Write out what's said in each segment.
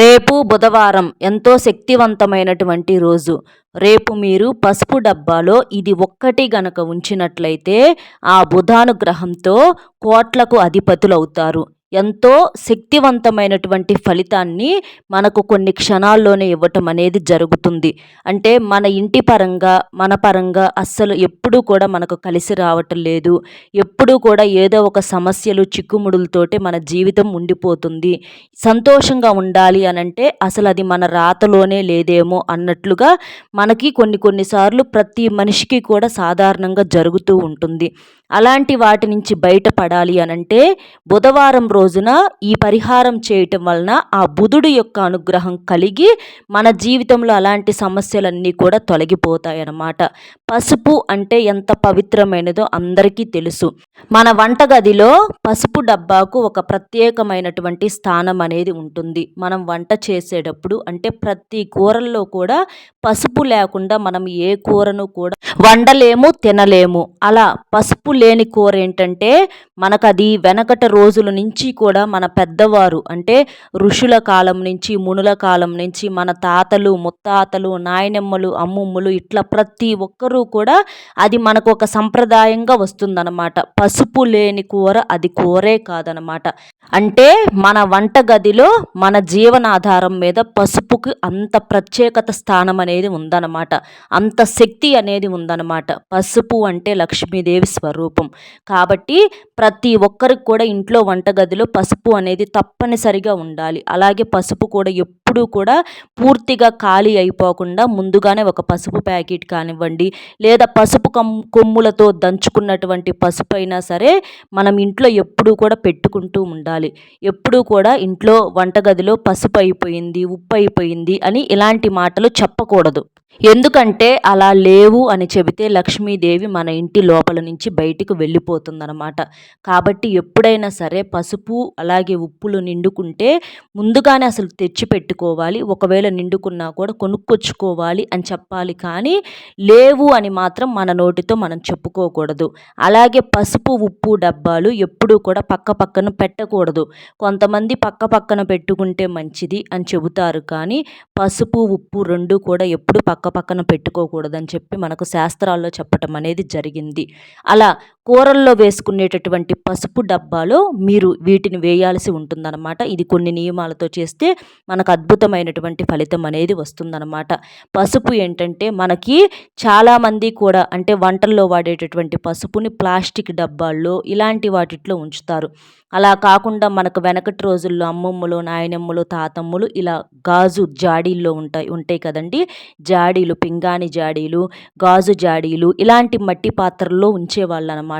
రేపు బుధవారం ఎంతో శక్తివంతమైనటువంటి రోజు. రేపు మీరు పసుపు డబ్బాలో ఇది ఒక్కటి గనక ఉంచినట్లయితే ఆ బుధానుగ్రహంతో కోట్లకు అధిపతులవుతారు. ఎంతో శక్తివంతమైనటువంటి ఫలితాన్ని మనకు కొన్ని క్షణాల్లోనే ఇవ్వటం అనేది జరుగుతుంది. అంటే మన ఇంటి పరంగా మన పరంగా అస్సలు ఎప్పుడూ కూడా మనకు కలిసి రావటం లేదు. ఎప్పుడూ కూడా ఏదో ఒక సమస్యలు చిక్కుముడులతోటి మన జీవితం ఉండిపోతుంది. సంతోషంగా ఉండాలి అనంటే అసలు అది మన రాతలోనే లేదేమో అన్నట్లుగా మనకి కొన్ని కొన్నిసార్లు ప్రతి మనిషికి కూడా సాధారణంగా జరుగుతూ ఉంటుంది. అలాంటి వాటి నుంచి బయటపడాలి అనంటే బుధవారం రోజున ఈ పరిహారం చేయటం వలన ఆ బుధుడు యొక్క అనుగ్రహం కలిగి మన జీవితంలో అలాంటి సమస్యలన్నీ కూడా తొలగిపోతాయి అన్నమాట పసుపు అంటే ఎంత పవిత్రమైనదో అందరికీ తెలుసు. మన వంటగదిలో పసుపు డబ్బాకు ఒక ప్రత్యేకమైనటువంటి స్థానం అనేది ఉంటుంది. మనం వంట చేసేటప్పుడు అంటే ప్రతి కూరల్లో కూడా పసుపు లేకుండా మనం ఏ కూరను కూడా వండలేము తినలేము. అలా పసుపు లేని కూర ఏంటంటే మనకు అది వెనకట రోజుల నుంచి కూడా మన పెద్దవారు అంటే ఋషుల కాలం నుంచి మునుల కాలం నుంచి మన తాతలు ముత్తాతలు నాయనమ్మలు అమ్మమ్మలు ఇట్లా ప్రతి ఒక్కరూ కూడా అది మనకు ఒక సంప్రదాయంగా వస్తుందన్నమాట. పసుపు లేని కూర అది కూరే కాదనమాట అంటే మన వంటగదిలో మన జీవనాధారం మీద పసుపుకి అంత ప్రత్యేకత స్థానం అనేది ఉందన్నమాట. అంత శక్తి అనేది ఉందన్నమాట. పసుపు అంటే లక్ష్మీదేవి స్వరూపం రూపం. కాబట్టి ప్రతి ఒక్కరికి కూడా ఇంట్లో వంటగదిలో పసుపు అనేది తప్పనిసరిగా ఉండాలి. అలాగే పసుపు కూడా ఎప్పుడూ కూడా పూర్తిగా ఖాళీ అయిపోకుండా ముందుగానే ఒక పసుపు ప్యాకెట్ కానివ్వండి లేదా పసుపు కొమ్ములతో దంచుకున్నటువంటి పసుపు అయినా సరే మనం ఇంట్లో ఎప్పుడూ కూడా పెట్టుకుంటూ ఉండాలి. ఎప్పుడూ కూడా ఇంట్లో వంటగదిలో పసుపు అయిపోయింది ఉప్పు అయిపోయింది అని ఇలాంటి మాటలు చెప్పకూడదు. ఎందుకంటే అలా లేవు అని చెబితే లక్ష్మీదేవి మన ఇంటి లోపల నుంచి బయటికి వెళ్ళిపోతుందనమాట కాబట్టి ఎప్పుడైనా సరే పసుపు అలాగే ఉప్పులు నిండుకుంటే ముందుగానే అసలు తెచ్చి పెట్టుకోవాలి ఒకవేళ నిండుకున్నా కూడా కొనుక్కొచ్చుకోవాలి అని చెప్పాలి కానీ లేవు అని మాత్రం మన నోటితో మనం చెప్పుకోకూడదు. అలాగే పసుపు ఉప్పు డబ్బాలు ఎప్పుడూ కూడా పక్క పక్కన పెట్టకూడదు. కొంతమంది పక్క పక్కన పెట్టుకుంటే మంచిది అని చెబుతారు కానీ పసుపు ఉప్పు రెండు కూడా ఎప్పుడు పక్క పక్క పక్కన పెట్టుకోకూడదని చెప్పి మనకు శాస్త్రాల్లో చెప్పటం అనేది జరిగింది. అలా కూరల్లో వేసుకునేటటువంటి పసుపు డబ్బాలో మీరు వీటిని వేయాల్సి ఉంటుందన్నమాట. ఇది కొన్ని నియమాలతో చేస్తే మనకు అద్భుతమైనటువంటి ఫలితం అనేది వస్తుందన్నమాట. పసుపు ఏంటంటే మనకి చాలామంది కూడా అంటే వంటల్లో వాడేటటువంటి పసుపుని ప్లాస్టిక్ డబ్బాల్లో ఇలాంటి వాటిట్లో ఉంచుతారు. అలా కాకుండా మనకు వెనకటి రోజుల్లో అమ్మమ్మలు నాయనమ్మలు తాతమ్మలు ఇలా గాజు జాడీల్లో ఉంటాయి ఉంటాయి కదండి. జాడీలు పింగాణి జాడీలు గాజు జాడీలు ఇలాంటి మట్టి పాత్రల్లో ఉంచేవాళ్ళు అనమాట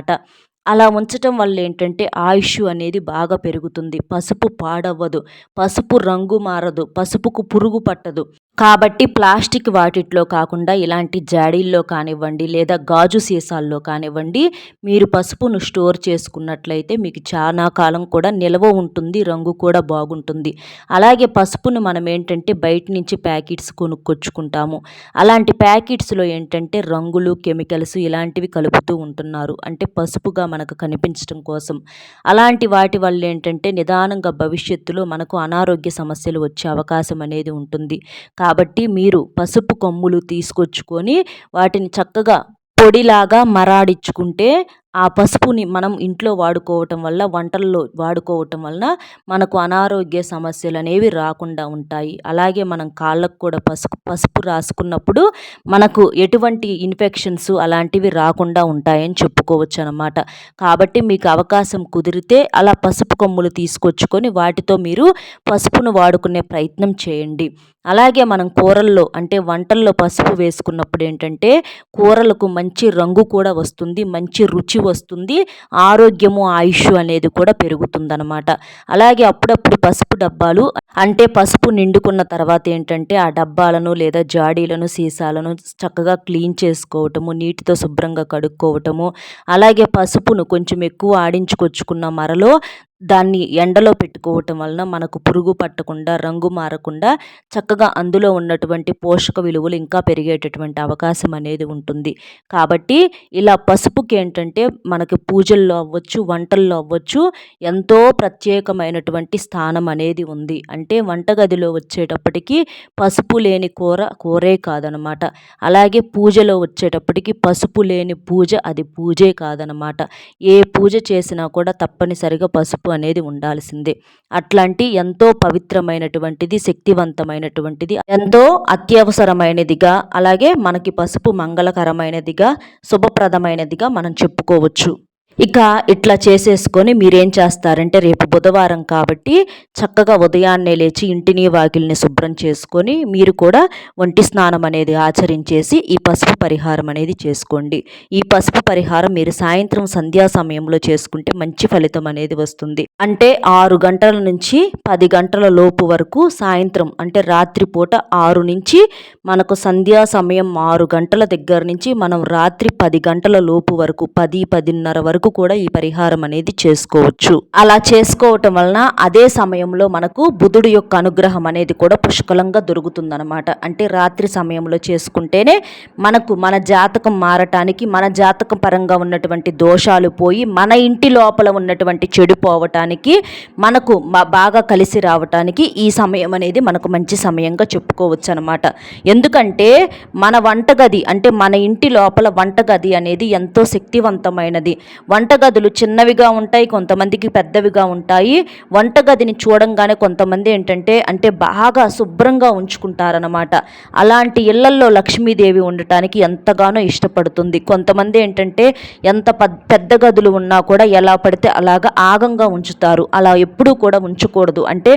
అలా ఉంచటం వల్ల ఏంటంటే ఆయుష్ అనేది బాగా పెరుగుతుంది. పసుపు పాడవ్వదు. పసుపు రంగు మారదు. పసుపుకు పురుగు పట్టదు. కాబట్టి ప్లాస్టిక్ వాటిట్లో కాకుండా ఇలాంటి జాడీల్లో కానివ్వండి లేదా గాజు సీసాల్లో కానివ్వండి మీరు పసుపును స్టోర్ చేసుకున్నట్లయితే మీకు చాలా కాలం కూడా నిల్వ ఉంటుంది రంగు కూడా బాగుంటుంది. అలాగే పసుపును మనం ఏంటంటే బయట నుంచి ప్యాకెట్స్ కొనుక్కొచ్చుకుంటాము. అలాంటి ప్యాకెట్స్లో ఏంటంటే రంగులు కెమికల్స్ ఇలాంటివి కలుపుతూ ఉంటున్నారు. అంటే పసుపుగా మనకు కనిపించడం కోసం. అలాంటి వాటి వల్ల ఏంటంటే నిదానంగా భవిష్యత్తులో మనకు అనారోగ్య సమస్యలు వచ్చే అవకాశం అనేది ఉంటుంది. కాబట్టి మీరు పసుపు కొమ్ములు తీసుకొచ్చుకొని వాటిని చక్కగా పొడిలాగా మరాడించుకుంటే ఆ పసుపుని మనం ఇంట్లో వాడుకోవటం వల్ల వంటల్లో వాడుకోవటం వలన మనకు అనారోగ్య సమస్యలు అనేవి రాకుండా ఉంటాయి. అలాగే మనం కాళ్ళకు కూడా పసుపు పసుపు రాసుకున్నప్పుడు మనకు ఎటువంటి ఇన్ఫెక్షన్స్ అలాంటివి రాకుండా ఉంటాయని చెప్పుకోవచ్చు అనమాట కాబట్టి మీకు అవకాశం కుదిరితే అలా పసుపు కొమ్ములు తీసుకొచ్చుకొని వాటితో మీరు పసుపును వాడుకునే ప్రయత్నం చేయండి. అలాగే మనం కూరల్లో అంటే వంటల్లో పసుపు వేసుకున్నప్పుడు ఏంటంటే కూరలకు మంచి రంగు కూడా వస్తుంది మంచి రుచి వస్తుంది. ఆరోగ్యము ఆయుష్ అనేది కూడా పెరుగుతుందనమాట అలాగే అప్పుడప్పుడు పసుపు డబ్బాలు అంటే పసుపు నిండుకున్న తర్వాత ఏంటంటే ఆ డబ్బాలను లేదా జాడీలను సీసాలను చక్కగా క్లీన్ చేసుకోవటము నీటితో శుభ్రంగా కడుక్కోవటము అలాగే పసుపును కొంచెం ఎక్కువ ఆడించుకొచ్చుకున్న మరలో దాన్ని ఎండలో పెట్టుకోవటం వలన మనకు పురుగు పట్టకుండా రంగు మారకుండా చక్కగా అందులో ఉన్నటువంటి పోషక విలువలు ఇంకా పెరిగేటటువంటి అవకాశం అనేది ఉంటుంది. కాబట్టి ఇలా పసుపుకి ఏంటంటే మనకి పూజల్లో అవ్వచ్చు వంటల్లో అవ్వచ్చు ఎంతో ప్రత్యేకమైనటువంటి స్థానం అనేది ఉంది. అంటే వంటగదిలో వచ్చేటప్పటికి పసుపు లేని కూర కూరే కాదనమాట. అలాగే పూజలో వచ్చేటప్పటికి పసుపు లేని పూజ అది పూజే కాదనమాట. ఏ పూజ చేసినా కూడా తప్పనిసరిగా పసుపు అనేది ఉండాల్సిందే. అట్లాంటి ఎంతో పవిత్రమైనటువంటిది శక్తివంతమైనటువంటిది ఎంతో అత్యవసరమైనదిగా అలాగే మనకి పసుపు మంగళకరమైనదిగా శుభప్రదమైనదిగా మనం చెప్పుకోవచ్చు. ఇక ఇట్లా చేసేసుకొని మీరేం చేస్తారంటే రేపు బుధవారం కాబట్టి చక్కగా ఉదయాన్నే లేచి ఇంటిని వాకిల్ని శుభ్రం చేసుకొని మీరు కూడా ఒంటి స్నానం అనేది ఆచరించేసి ఈ పసుపు పరిహారం అనేది చేసుకోండి. ఈ పసుపు పరిహారం మీరు సాయంత్రం సంధ్యా సమయంలో చేసుకుంటే మంచి ఫలితం అనేది వస్తుంది. అంటే ఆరు గంటల నుంచి పది గంటల లోపు వరకు సాయంత్రం అంటే రాత్రిపూట ఆరు నుంచి మనకు సంధ్యా సమయం ఆరు గంటల దగ్గర నుంచి మనం రాత్రి పది గంటల లోపు వరకు పది పదిన్నర వరకు వరకు కూడా ఈ పరిహారం అనేది చేసుకోవచ్చు. అలా చేసుకోవటం వలన అదే సమయంలో మనకు బుధుడు యొక్క అనుగ్రహం అనేది కూడా పుష్కలంగా దొరుకుతుందనమాట అంటే రాత్రి సమయంలో చేసుకుంటేనే మనకు మన జాతకం మారటానికి మన జాతకం పరంగా ఉన్నటువంటి దోషాలు పోయి మన ఇంటి లోపల ఉన్నటువంటి చెడు పోవటానికి మనకు బాగా కలిసి రావటానికి ఈ సమయం అనేది మనకు మంచి సమయంగా చెప్పుకోవచ్చు అనమాట ఎందుకంటే మన వంటగది అంటే మన ఇంటి లోపల వంటగది అనేది ఎంతో శక్తివంతమైనది. వంటగదులు చిన్నవిగా ఉంటాయి కొంతమందికి పెద్దవిగా ఉంటాయి. వంటగదిని చూడంగానే కొంతమంది ఏంటంటే అంటే బాగా శుభ్రంగా ఉంచుకుంటారనమాట అలాంటి ఇళ్ళల్లో లక్ష్మీదేవి ఉండటానికి ఎంతగానో ఇష్టపడుతుంది. కొంతమంది ఏంటంటే ఎంత పెద్ద గదులు ఉన్నా కూడా ఎలా పడితే అలాగా ఆగంగా ఉంచుతారు. అలా ఎప్పుడూ కూడా ఉంచకూడదు. అంటే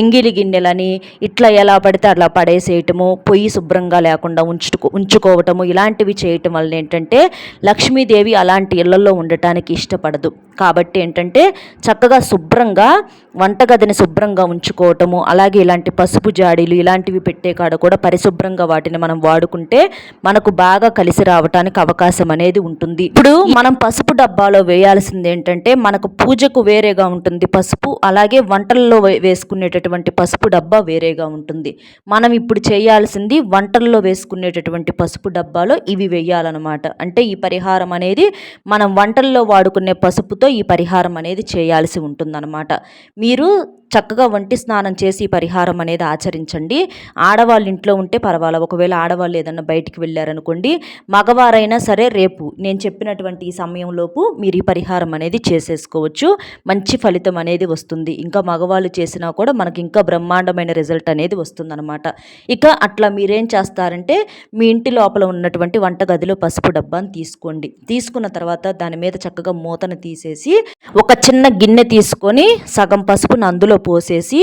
ఎంగిలి గిన్నెలని ఇట్లా ఎలా పడితే అలా పడేసేయటము పొయ్యి శుభ్రంగా లేకుండా ఉంచుకో ఉంచుకోవటము ఇలాంటివి చేయటం వల్ల ఏంటంటే లక్ష్మీదేవి అలాంటి ఇళ్ళలో ఉండటానికి చేయడానికి ఇష్టపడదు. కాబట్టి ఏంటంటే చక్కగా శుభ్రంగా వంటగదిని శుభ్రంగా ఉంచుకోవటము అలాగే ఇలాంటి పసుపు జాడీలు ఇలాంటివి పెట్టే కాడ కూడా పరిశుభ్రంగా వాటిని మనం వాడుకుంటే మనకు బాగా కలిసి రావటానికి అవకాశం అనేది ఉంటుంది. ఇప్పుడు మనం పసుపు డబ్బాలో వేయాల్సింది ఏంటంటే మనకు పూజకు వేరేగా ఉంటుంది పసుపు అలాగే వంటల్లో వేసుకునేటటువంటి పసుపు డబ్బా వేరేగా ఉంటుంది. మనం ఇప్పుడు చేయాల్సింది వంటల్లో వేసుకునేటటువంటి పసుపు డబ్బాలో ఇవి వేయాలన్నమాట. అంటే ఈ పరిహారం అనేది మనం వంటల్లో వాడుకునే పసుపుతో ఈ పరిహారం అనేది చేయాల్సి ఉంటుందన్నమాట. మీరు చక్కగా వంటి స్నానం చేసి పరిహారం అనేది ఆచరించండి. ఆడవాళ్ళు ఇంట్లో ఉంటే పర్వాలేదు. ఒకవేళ ఆడవాళ్ళు ఏదన్నా బయటికి వెళ్ళారనుకోండి మగవారైనా సరే రేపు నేను చెప్పినటువంటి ఈ సమయంలోపు మీరు ఈ పరిహారం అనేది చేసేసుకోవచ్చు. మంచి ఫలితం అనేది వస్తుంది. ఇంకా మగవాళ్ళు చేసినా కూడా మనకి ఇంకా బ్రహ్మాండమైన రిజల్ట్ అనేది వస్తుందన్నమాట. ఇక అట్లా మీరేం చేస్తారంటే మీ ఇంటి లోపల ఉన్నటువంటి వంటగదిలో పసుపు డబ్బాని తీసుకోండి. తీసుకున్న తర్వాత దాని మీద చక్కగా మూతను తీసేసి ఒక చిన్న గిన్నె తీసుకొని సగం పసుపును అందులో పోసేసి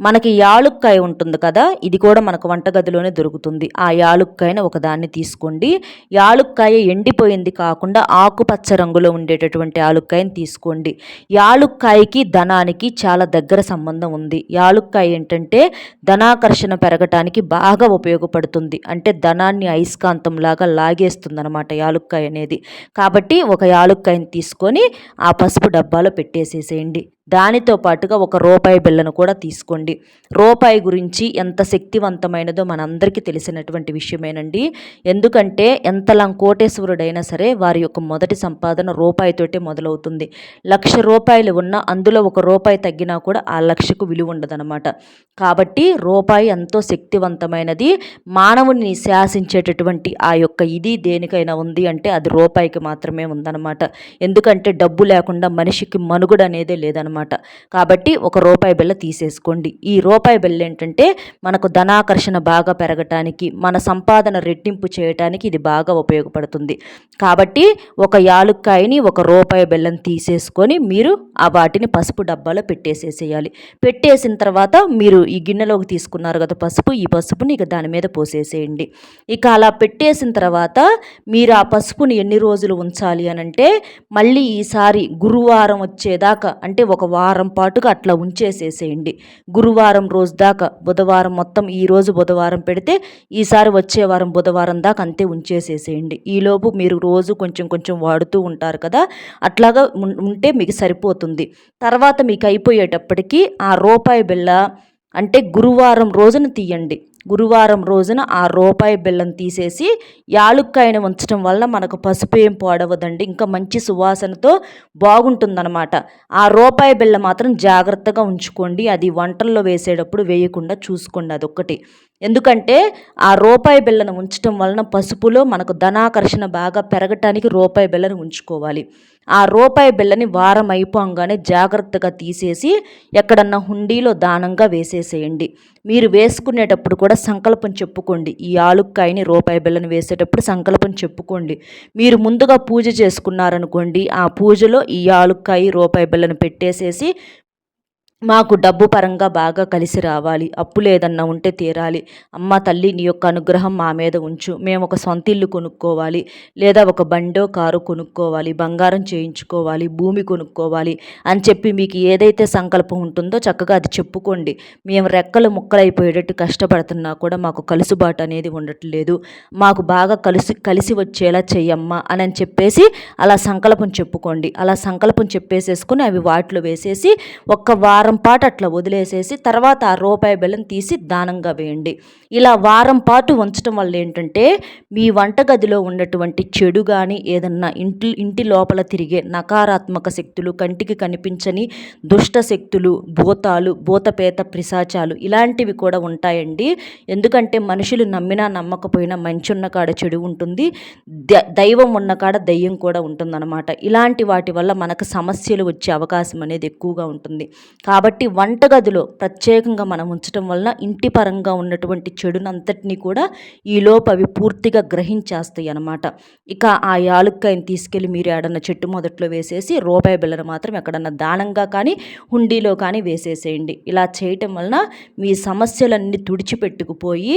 మనకి యాలుక్కాయ ఉంటుంది కదా ఇది కూడా మనకు వంటగదిలోనే దొరుకుతుంది. ఆ యాలుక్కాయని ఒకదాన్ని తీసుకోండి. యాలుక్కాయ ఎండిపోయింది కాకుండా ఆకుపచ్చ రంగులో ఉండేటటువంటి యాలుక్కాయని తీసుకోండి. యాలుక్కాయకి ధనానికి చాలా దగ్గర సంబంధం ఉంది. యాలుక్కాయ ఏంటంటే ధనాకర్షణ పెరగటానికి బాగా ఉపయోగపడుతుంది. అంటే ధనాన్ని అయస్కాంతంలాగా లాగేస్తుంది అనమాట యాలుక్కాయ అనేది. కాబట్టి ఒక యాలుక్కాయని తీసుకొని ఆ పసుపు డబ్బాలో పెట్టేసేసేయండి. దానితో పాటుగా ఒక రూపాయి బిళ్ళను కూడా తీసుకోండి. రూపాయి గురించి ఎంత శక్తివంతమైనదో మనందరికీ తెలిసినటువంటి విషయమేనండి. ఎందుకంటే ఎంత కోటేశ్వరుడైనా సరే వారి యొక్క మొదటి సంపాదన రూపాయితోటే మొదలవుతుంది. లక్ష రూపాయలు ఉన్న అందులో ఒక రూపాయి తగ్గినా కూడా ఆ లక్షకు విలువ ఉండదనమాట కాబట్టి రూపాయి ఎంతో శక్తివంతమైనది. మానవుని శాసించేటటువంటి ఆ యొక్క ఇది దేనికైనా ఉంది అంటే అది రూపాయికి మాత్రమే ఉందన్నమాట. ఎందుకంటే డబ్బు లేకుండా మనిషికి మనుగుడు అనేదే లేదనమాట అనమాట కాబట్టి ఒక రూపాయి బిళ్ళ తీసేసుకోండి. ఈ రూపాయి బిళ్ళ ఏంటంటే మనకు ధనాకర్షణ బాగా పెరగటానికి మన సంపాదన రెట్టింపు చేయటానికి ఇది బాగా ఉపయోగపడుతుంది. కాబట్టి ఒక యాలుక్కాయని ఒక రూపాయి బెల్లం తీసేసుకొని మీరు ఆ వాటిని పసుపు డబ్బాలో పెట్టేసేసేయాలి. పెట్టేసిన తర్వాత మీరు ఈ గిన్నెలోకి తీసుకున్నారు కదా పసుపు ఈ పసుపుని ఇక దాని మీద పోసేసేయండి. ఇక అలా పెట్టేసిన తర్వాత మీరు ఆ పసుపుని ఎన్ని రోజులు ఉంచాలి అని అంటే మళ్ళీ ఈసారి గురువారం వచ్చేదాకా అంటే ఒక ఒక వారం పాటుగా అట్లా ఉంచేసేసేయండి. గురువారం రోజు దాకా బుధవారం మొత్తం ఈ రోజు బుధవారం పెడితే ఈసారి వచ్చే వారం బుధవారం దాకా అంతే ఉంచేసేసేయండి. ఈలోపు మీరు రోజు కొంచెం కొంచెం వాడుతూ ఉంటారు కదా అట్లాగా ఉంటే మీకు సరిపోతుంది. తర్వాత మీకు అయిపోయేటప్పటికి ఆ రూపాయి బిళ్ళ అంటే గురువారం రోజున తీయండి. గురువారం రోజున ఆ రూపాయి బెల్లం తీసేసి యాలుక్కాయను ఉంచడం వల్ల మనకు పసుపు ఏం పాడవదండి. ఇంకా మంచి సువాసనతో బాగుంటుందన్నమాట. ఆ రూపాయి బెల్లం మాత్రం జాగ్రత్తగా ఉంచుకోండి. అది వంటల్లో వేసేటప్పుడు వేయకుండా చూసుకోండి అదొక్కటి. ఎందుకంటే ఆ రూపాయి బిళ్ళను ఉంచడం వలన పసుపులో మనకు ధనాకర్షణ బాగా పెరగటానికి రూపాయి బిళ్ళను ఉంచుకోవాలి. ఆ రూపాయి బిళ్ళని వారం అయిపోగానే జాగ్రత్తగా తీసేసి ఎక్కడన్నా హుండీలో దానంగా వేసేసేయండి. మీరు వేసుకునేటప్పుడు కూడా సంకల్పం చెప్పుకోండి. ఈ ఆలుక్కాయని రూపాయి బిళ్ళను వేసేటప్పుడు సంకల్పం చెప్పుకోండి. మీరు ముందుగా పూజ చేసుకున్నారనుకోండి ఆ పూజలో ఈ ఆలుక్కాయ రూపాయి బిళ్ళను పెట్టేసేసి మాకు డబ్బు పరంగా బాగా కలిసి రావాలి. అప్పు లేదన్నా ఉంటే తీరాలి. అమ్మ తల్లి నీ యొక్క అనుగ్రహం మా మీద ఉంచు. మేము ఒక సొంత ఇల్లు కొనుక్కోవాలి. లేదా ఒక బండో కారు కొనుక్కోవాలి. బంగారం చేయించుకోవాలి. భూమి కొనుక్కోవాలి అని చెప్పి మీకు ఏదైతే సంకల్పం ఉంటుందో చక్కగా అది చెప్పుకోండి. మేము రెక్కలు ముక్కలైపోయేటట్టు కష్టపడుతున్నా కూడా మాకు కలుసుబాటు అనేది ఉండట్లేదు. మాకు బాగా కలిసి కలిసి వచ్చేలా చెయ్యమ్మా అని అని చెప్పేసి అలా సంకల్పం చెప్పుకోండి. అలా సంకల్పం చెప్పేసేసుకుని అవి వాటిలో వేసేసి ఒక్క వారం వారం పాటు అట్లా వదిలేసేసి తర్వాత ఆ రూపాయి బెల్లం తీసి దానంగా వేయండి. ఇలా వారం పాటు ఉంచడం వల్ల ఏంటంటే మీ వంటగదిలో ఉన్నటువంటి చెడు కానీ ఏదన్నా ఇంటి ఇంటి లోపల తిరిగే నకారాత్మక శక్తులు కంటికి కనిపించని దుష్ట శక్తులు భూతాలు భూతపేత పిశాచాలు ఇలాంటివి కూడా ఉంటాయండి. ఎందుకంటే మనుషులు నమ్మినా నమ్మకపోయినా మంచి ఉన్న కాడ చెడు ఉంటుంది దైవం ఉన్న కాడ దయ్యం కూడా ఉంటుందన్నమాట. ఇలాంటి వాటి వల్ల మనకు సమస్యలు వచ్చే అవకాశం అనేది ఎక్కువగా ఉంటుంది. కాబట్టి కాబట్టి వంటగదిలో ప్రత్యేకంగా మనం ఉంచడం వలన ఇంటి పరంగా ఉన్నటువంటి చెడునంతటిని కూడా ఈలోపు అవి పూర్తిగా గ్రహించేస్తాయి అన్నమాట. ఇక ఆ యాలుక్కాయని తీసుకెళ్ళి మీరు ఏడన్నా చెట్టు మొదట్లో వేసేసి రూపాయి బిళ్ళను మాత్రం ఎక్కడన్నా దానంగా కానీ హుండీలో కానీ వేసేసేయండి. ఇలా చేయటం వలన మీ సమస్యలన్నీ తుడిచిపెట్టుకుపోయి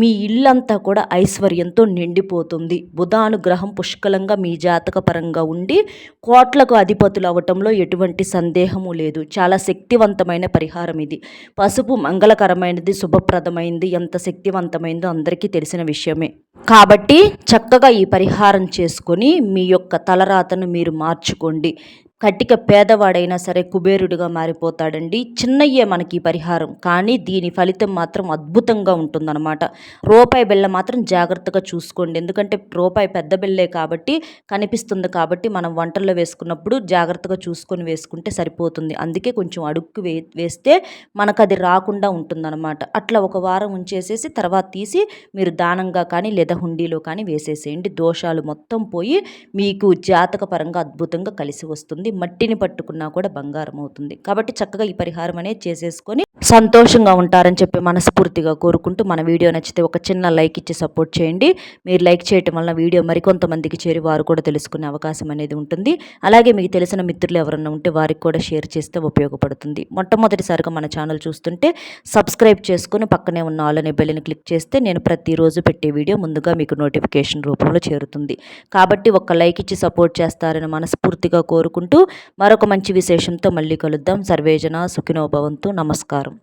మీ ఇల్లంతా కూడా ఐశ్వర్యంతో నిండిపోతుంది. బుధానుగ్రహం పుష్కలంగా మీ జాతక పరంగా ఉండి కోట్లకు అధిపతులు అవ్వటంలో ఎటువంటి సందేహము లేదు. చాలా శక్తి శక్తివంతమైన పరిహారం ఇది. పసుపు మంగళకరమైనది శుభప్రదమైంది ఎంత శక్తివంతమైందో అందరికీ తెలిసిన విషయమే. కాబట్టి చక్కగా ఈ పరిహారం చేసుకొని మీ యొక్క తలరాతను మీరు మార్చుకోండి. కట్టిక పేదవాడైనా సరే కుబేరుడిగా మారిపోతాడండి. చిన్నయ్యే మనకి పరిహారం. కానీ దీని ఫలితం మాత్రం అద్భుతంగా ఉంటుందన్నమాట. రూపాయి బిళ్ళ మాత్రం జాగ్రత్తగా చూసుకోండి. ఎందుకంటే రూపాయి పెద్ద బిళ్ళే కాబట్టి కనిపిస్తుంది కాబట్టి మనం వంటల్లో వేసుకున్నప్పుడు జాగ్రత్తగా చూసుకొని వేసుకుంటే సరిపోతుంది. అందుకే కొంచెం అడుక్కు వే వేస్తే మనకు అది రాకుండా ఉంటుందన్నమాట. అట్లా ఒక వారం ఉంచేసేసి తర్వాత తీసి మీరు దానంగా కానీ లేదా హుండీలో కానీ వేసేసేయండి. దోషాలు మొత్తం పోయి మీకు జాతక పరంగా అద్భుతంగా కలిసి వస్తుంది. మట్టిని పట్టుకున్నా కూడా బంగారం అవుతుంది. కాబట్టి చక్కగా ఈ పరిహారం అనేది చేసేసుకొని సంతోషంగా ఉంటారని చెప్పి మనస్ఫూర్తిగా కోరుకుంటూ మన వీడియో నచ్చితే ఒక చిన్న లైక్ ఇచ్చి సపోర్ట్ చేయండి. మీరు లైక్ చేయటం వలన వీడియో మరికొంతమందికి చేరి వారు కూడా తెలుసుకునే అవకాశం అనేది ఉంటుంది. అలాగే మీకు తెలిసిన మిత్రులు ఎవరన్నా ఉంటే వారికి కూడా షేర్ చేస్తే ఉపయోగపడుతుంది. మొట్టమొదటిసారిగా మన ఛానల్ చూస్తుంటే సబ్స్క్రైబ్ చేసుకుని పక్కనే ఉన్న ఆలనే బెల్లిని క్లిక్ చేస్తే నేను ప్రతిరోజు పెట్టే వీడియో ముందుగా మీకు నోటిఫికేషన్ రూపంలో చేరుతుంది. కాబట్టి ఒక లైక్ ఇచ్చి సపోర్ట్ చేస్తారని మనస్ఫూర్తిగా కోరుకుంటూ మరొక మంచి విశేషంతో మళ్ళీ కలుద్దాం. సర్వేజన సుఖినోభవంతు నమస్కారం.